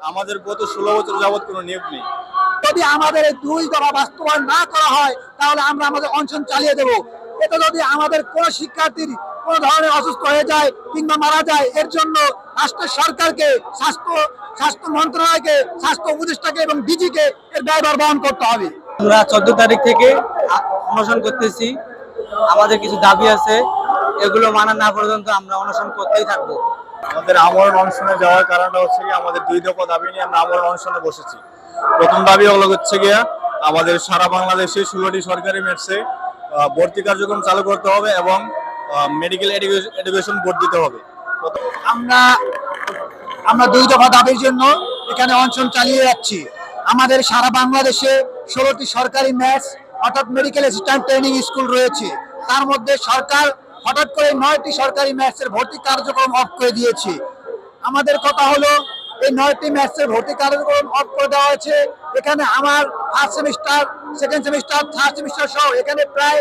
আমাদের গত ষোলো বছর যাবত কোনো নিয়োগ নেই। যদি আমাদের এই দুই দফা বাস্তবায়ন না করা হয় তাহলে আমরা আমাদের অনশন চালিয়ে দেব। এতে যদি আমাদের কোন শিক্ষার্থীর কোন ধরনের অসুস্থ হয়ে যায় কিংবা মারা যায় এর জন্য রাষ্ট্র সরকারকে স্বাস্থ্য স্বাস্থ্য মন্ত্রণালয়কে স্বাস্থ্য উপদেষ্টাকে এবং ডিজিকে এর ব্যয়ভার বহন করতে হবে। আমরা চোদ্দ তারিখ থেকে অনশন করতেছি। আমাদের কিছু দাবি আছে। এগুলো মানা না পর্যন্ত আমরা অনশন করতেই থাকব। আমাদের আমরণ অনশনে যাওয়ার কারণটা হচ্ছে কি আমাদের দুই দফা দাবি নিয়ে আমরা আমরণ অনশনে বসেছি। প্রথম দাবি হলো হচ্ছে গিয়া আমাদের সারা বাংলাদেশে ষোলোটি সরকারি মেটসে ভর্তি কার্যক্রম চালু করতে হবে এবং মেডিকেল এডুকেশন বোর্ড দিতে হবে। আমরা আমরা দুই দফা দাবির জন্য এখানে অনশন চালিয়ে যাচ্ছি। আমাদের সারা বাংলাদেশে ষোলোটি সরকারি ম্যাচ অর্থাৎ মেডিকেল অ্যাসিস্ট্যান্ট ট্রেনিং স্কুল রয়েছে। তার মধ্যে সরকার হঠাৎ করে নয়টি সরকারি ম্যাথসের ভর্তি কার্যক্রম অফ করে দিয়েছে। আমাদের কথা হলো, এই নয়টি ম্যাথসের ভর্তি কার্যক্রম অফ করে দেওয়া হয়েছে। এখানে আমার first semester second semester third semester সহ এখানে প্রায়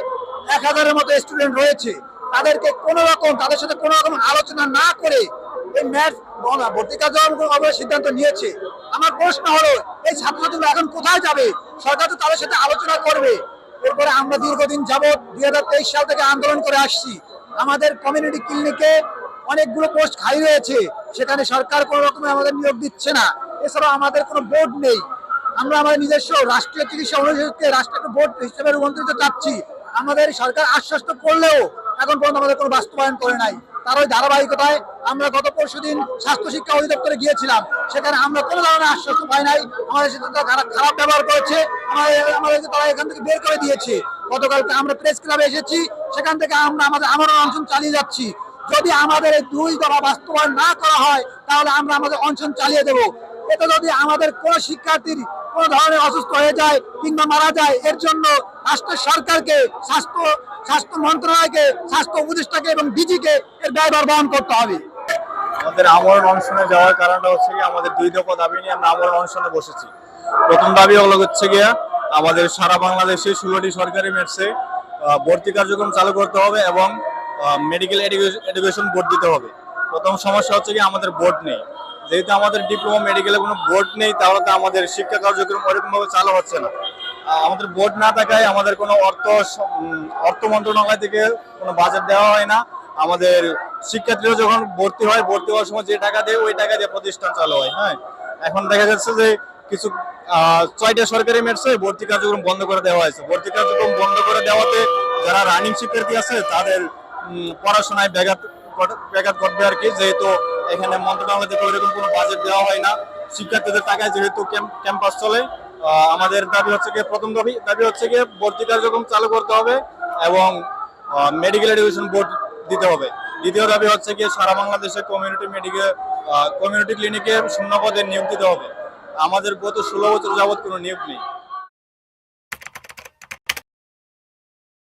এক হাজারের মতো স্টুডেন্ট রয়েছে। তাদেরকে কোনো রকম, তাদের সাথে কোনো রকম আলোচনা না করে এই ম্যাথ ভর্তি কার্যক্রম অবশ্যই সিদ্ধান্ত নিয়েছে। আমার প্রশ্ন হলো, এই ছাত্রছাত্রীরা এখন কোথায় যাবে? সরকার তো তাদের সাথে আলোচনা করবে। এরপরে আমরা দীর্ঘদিন যাবৎ দুই সাল থেকে আন্দোলন করে আসছি। আমাদের কমিউনিটি ক্লিনিকে অনেকগুলো পোস্ট খালি রয়েছে। সেখানে সরকার কোনো রকমের আমাদের নিয়োগ দিচ্ছে না। এছাড়াও আমাদের কোনো বোর্ড নেই। আমরা আমাদের নিজস্ব রাষ্ট্রীয় চিকিৎসা অনুষদকে রাষ্ট্রীয় বোর্ড হিসেবে রূপান্তরিত চাচ্ছি। আমাদের সরকার আশ্বস্ত করলেও এখন পর্যন্ত আমাদের কোনো বাস্তবায়ন করে নাই। তার ওই ধারাবাহিকতায় আমরা গত পরশু দিন স্বাস্থ্য শিক্ষা অধিদপ্তরে গিয়েছিলাম। সেখানে আমরা কোনো ধরনের আশ্বস্ত পাই নাই। আমাদের সাথে খারাপ- ব্যবহার করেছে। তারা এখান থেকে বের করে দিয়েছে। গতকালকে আমরা প্রেস ক্লাবে এসেছি, সেখান থেকে আমরা আমাদের অনশন চালিয়ে যাচ্ছি। যদি আমাদের দুই দফা বাস্তবায়ন না করা হয়, তাহলে আমরা আমাদের অনশন চালিয়ে দেব। যদি আমাদের কোন শিক্ষার্থীর কোন ধরনের অসুস্থ হয়ে যায় কিংবা মারা যায়, এর জন্য রাষ্ট্র সরকারকে, স্বাস্থ্য স্বাস্থ্য মন্ত্রণালয়কে, স্বাস্থ্য উপদেষ্টাকে এবং ডিজিকে এর ব্যয়ভার বহন করতে হবে। আমাদের আমরণ অনশনে যাওয়ার কারণটা হচ্ছে আমাদের দুই দফা দাবি নিয়ে আমরা আমরণ অনশনে বসেছি। প্রথম দাবি হলো হচ্ছে গিয়া আমাদের সারা বাংলাদেশে ষোলোটি সরকারি মেটসে ভর্তি কার্যক্রম চালু করতে হবে এবং মেডিকেল এডুকেশন বোর্ড দিতে হবে। প্রথম সমস্যা হচ্ছে কি আমাদের বোর্ড নেই। যেহেতু আমাদের ডিপ্লোমা মেডিকেলে কোনো বোর্ড নেই, তাহলে তো আমাদের শিক্ষা কার্যক্রম ওরকমভাবে চালু হচ্ছে না। আমাদের বোর্ড না থাকায় আমাদের কোনো অর্থ অর্থ মন্ত্রণালয় থেকে কোনো বাজেট দেওয়া হয় না। আমাদের শিক্ষার্থীরা যখন ভর্তি হয়, ভর্তি হওয়ার সময় যে টাকা দেয়, ওই টাকা দিয়ে প্রতিষ্ঠান চালু হয় হ্যাঁ? এখন দেখা যাচ্ছে যে কিছু ছয়টা সরকারি মেটসে ভর্তি কার্যক্রম বন্ধ করে দেওয়া হয়েছে। ভর্তি কার্যক্রম বন্ধ করে দেওয়াতে যারা রানিং শিক্ষার্থী আছে, তাদের পড়াশোনায় ব্যাঘাত ব্যাঘাত ঘটবে আর কি। যেহেতু এখানে মন্ত্রণালয় থেকে ওইরকম কোনো বাজেট দেওয়া হয় না। শিক্ষার্থীদের টাকায় যেহেতু ক্যাম্পাস চলে আমাদের দাবি হচ্ছে গিয়ে প্রথম দাবি দাবি হচ্ছে গিয়ে ভর্তি কার্যক্রম চালু করতে হবে এবং মেডিকেল এডুকেশন বোর্ড দিতে হবে। দ্বিতীয় দাবি হচ্ছে গিয়ে সারা বাংলাদেশে কমিউনিটি মেডিকেল কমিউনিটি ক্লিনিকে শূন্য পদে নিয়োগ দিতে হবে। আমাদের গত ষোলো বছর যাবত কোনো নিয়োগ নেই।